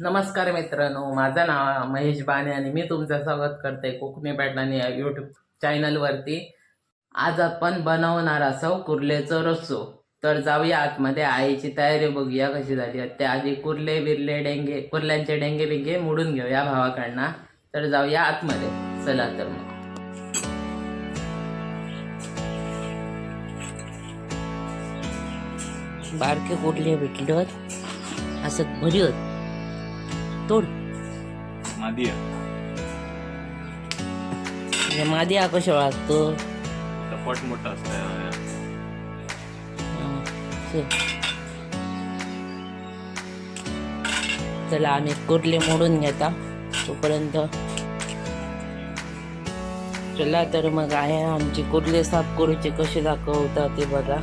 नमस्कार मित्रांनो माझं नाव महेश बाने आणि मी तुमचं स्वागत करते कोकणी पॅटर्न या यूट्यूब चॅनलवरती आज आपण बनवणार असो कुर्लेचं रस्सो. तर जाऊया आतमध्ये आईची तयारी बघूया कशी झाली. आहे. त्याआधी कुर्ले बिरले डेंगे कुर्ल्यांचे डेंगे बिंगे मोडून घेऊया भावाकडनं. तर जाऊया आतमध्ये. चला तर मग. बारके कुठले भेटलं असं भरी होत. तोड मादी हे मादी हा कशा वागतो? टपट मोठा असतं चला. आम्ही कुर्ले मोडून घेता? तोपर्यंत. चला तर मग आहे आमची कुर्ले साफ करूचे कसे दाखवता ते बघा.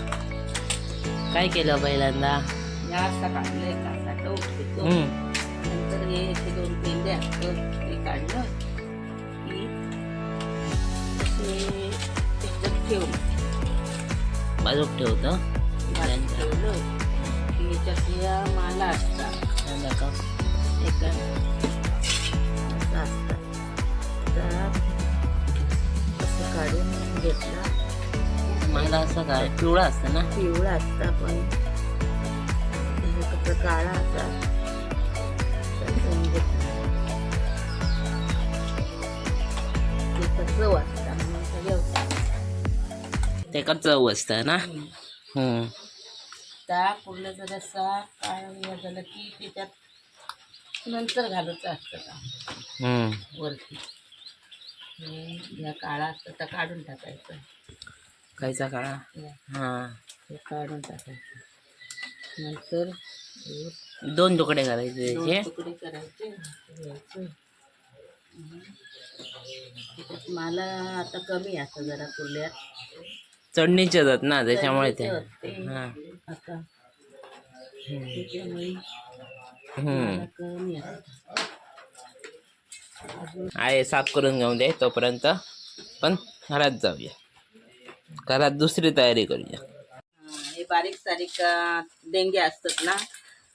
काय केलं पहिल्यांदा? हे असे दोन पेंदे असतात ते काढलं की असे त्याच्यात ठेवलं. बाजूक ठेवतं? बाजूला ठेवलं की याच्यात या माला असतात. बघा. एका असं असतात. तर असं काढून घेतला. मला असं काय पिवळा असतं ना? पिवळा असता पण. काळा असा. सगळं ते का चव असतं ना. त्या पुरल्याचा रस्सा काळा झालं की त्याच्यात नंतर घालायचं असतं का. वरती. ह्या काळा असतं तर काढून टाकायचं. खायचा काळा? या, हा. काढून टाकायचं. नंतर दोन तुकडे करायचे त्याचे तुकडे करायचे मला आता कमी असं जरा कुर्ल्यात चढणीचे जात ना त्याच्यामुळे ते. हा. आहे साफ करून घेऊन दे तोपर्यंत. पण घरात जाऊया. घरात दुसरी तयारी करूया. हा, बारीक सारीक डेंगे असतात ना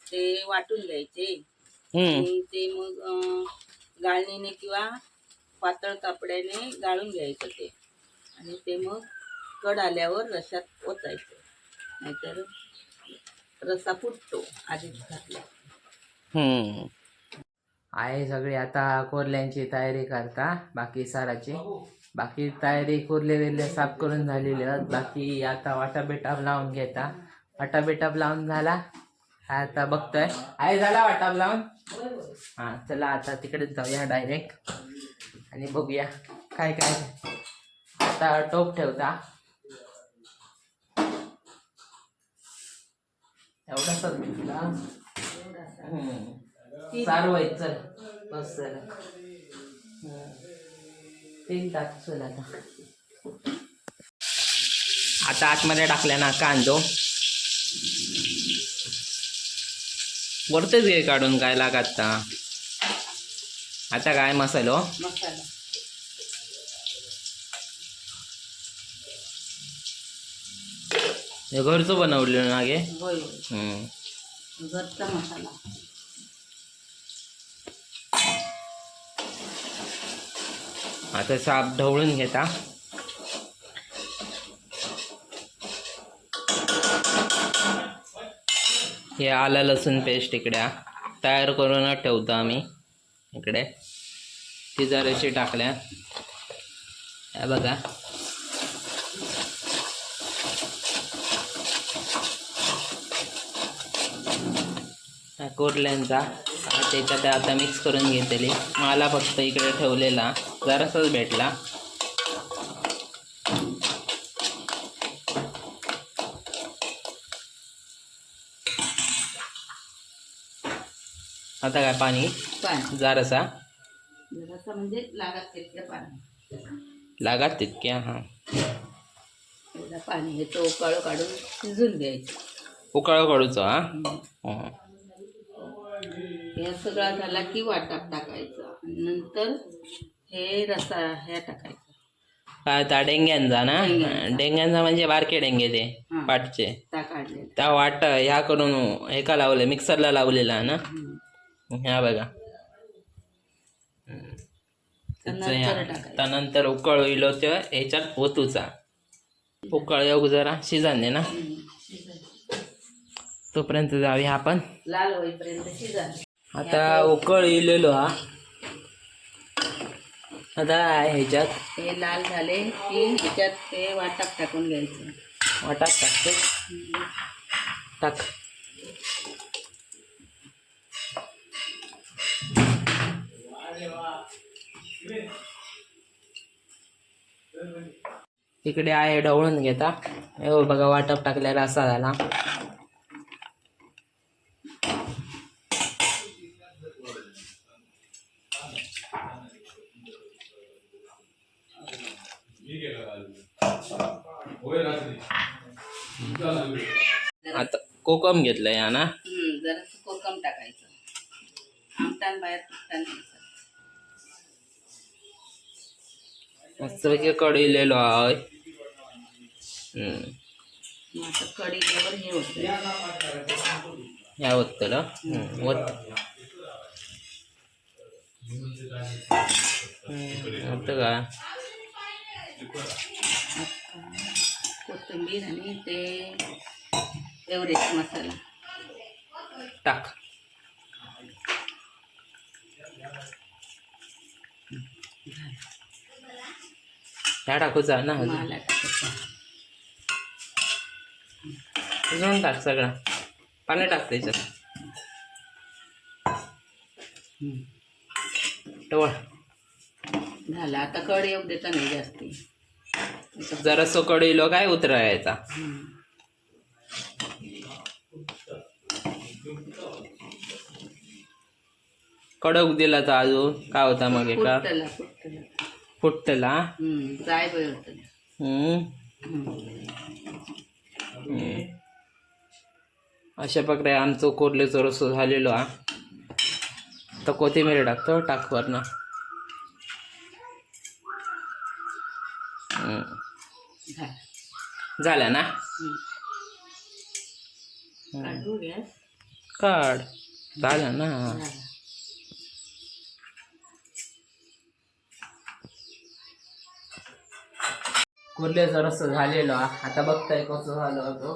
ते वाटून घ्यायचे. ते मग गाळणीने किंवा पातळ कापड्याने गाळून घ्यायचं ते. आणि ते मग कड आल्यावर रशात ओतायचं. नाहीतर रसा फुटतो आधीच घातला. हम्म. आहे सगळी आता कोरल्यांची तयारी करता बाकी साराची. बाकी तयारी कोरले वेरले साफ करून झालेले आहेत. बाकी आता वाटा बेटाप लावून घेता. वाटा बेटाप लावून झाला. हा आता बघतोय. आहे झाला वाटाप लावून? हा चला आता तिकडेच जाऊया डायरेक्ट आणि बघूया काय काय. आता टोप ठेवता. एवढाच भेटला हम्म. सारू आहे चल. बस चल तेल टाक चल आता. आता आतमध्ये टाकल्या ना कांदो. वरतेच घे काढून काय लागत आता काय मसालो? मसाला. हे घरचं बनवलेलं ना गे? होय. हम्म. घरचा मसाला. आता साप ढवळून घेता. हे आलं लसूण पेस्ट इकडे. हा. तयार करूनच ठेवतो आम्ही. इकडे. ती जराशी टाकल्या. हे बघा. कोरल्यांचा. त्याच्यात आता मिक्स करून घेतली मला फक्त इकडे ठेवलेला. जरासाच भेटला. आता काय पाणी? जरासा. जरासं म्हणजे लागत तितकं पाणी. लागा तितक्या हां. पाणी हे तो उकाळ काढून शिजून घ्यायचं. उकाळ काढूचा हा? हं. हे सगळा झाला की वाटाप टाकायचं. नंतर हे रसा ह्या टाकायचं. काय त्या डेंग्यांचा ना? डेंग्यांचा. म्हणजे बारके डेंगे ते हां. पाटचे त्या वाट ह्या करून एका लावले मिक्सरला लावलेला ना. ह्या बघा. त्यानंतर उकळ इलो त्या ह्याच्यात ओतूचा उकळ येऊ जरा शिजाने ना. तोपर्यंत जाऊया आपण. लाल होईपर्यंत शिजा आता उकळ इलेलो हा. आता ह्याच्यात ते लाल झाले की ह्याच्यात ते वाटाक टाकून घ्यायचं. वाटात टाकते. टाक. इकडे आहे ढवळून घेता. हे बघ बघा वाटप टाकलेला असा झाला. आता कोकम घेतलंय या ना? हम्म, जरासं कोकम टाकायचं. आमटान बाहेर फुटतान घ्यायचं मस्तपैकी कढईलेलो आहे हम्म. मग आता कढीवर हे होतं ह्या ओतलं ओत. होतं का? कोथिंबीर आणि ते एव्हरेस्ट मसाला. टाक. ह्या टाकूचा ना मला टाक सगळा. पाणी टाक त्याच्यात. टवळ. झालं. आता कढी येऊ देता नाही जास्ती. जरा कढईलो काय उतरायचा कडक दिला तर अजून. काय होता मग एका? फुटला हम्म जाय. अशा प्रकारे आमचं कोरलेचं रस्सो झालेलो हा. तर कोथिंबीर टाकतो टाक वरनं हम्म. झालं. झाल्या ना? काढ. झालं ना? कुर्ल्याचा रस्ता झालेलो. आता बघताय कसं झालं तो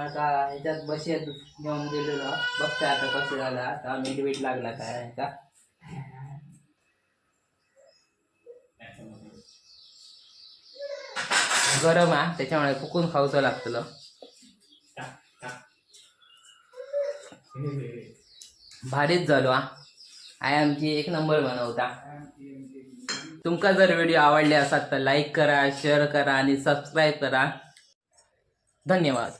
आता ह्याच्यात बसेत घेऊन दिलेलो बघताय आता कसं झालं. आता मीठ बीठ लागला काय ह्याचा गरम हा त्याच्यामुळे फुकून खाऊचं लागतं. भारीच झालो हा. आय आमची एक नंबर बनवता. तुमका जर व्हिडिओ आवडले असतात तर लाईक करा शेअर करा आणि सबस्क्राईब करा. धन्यवाद.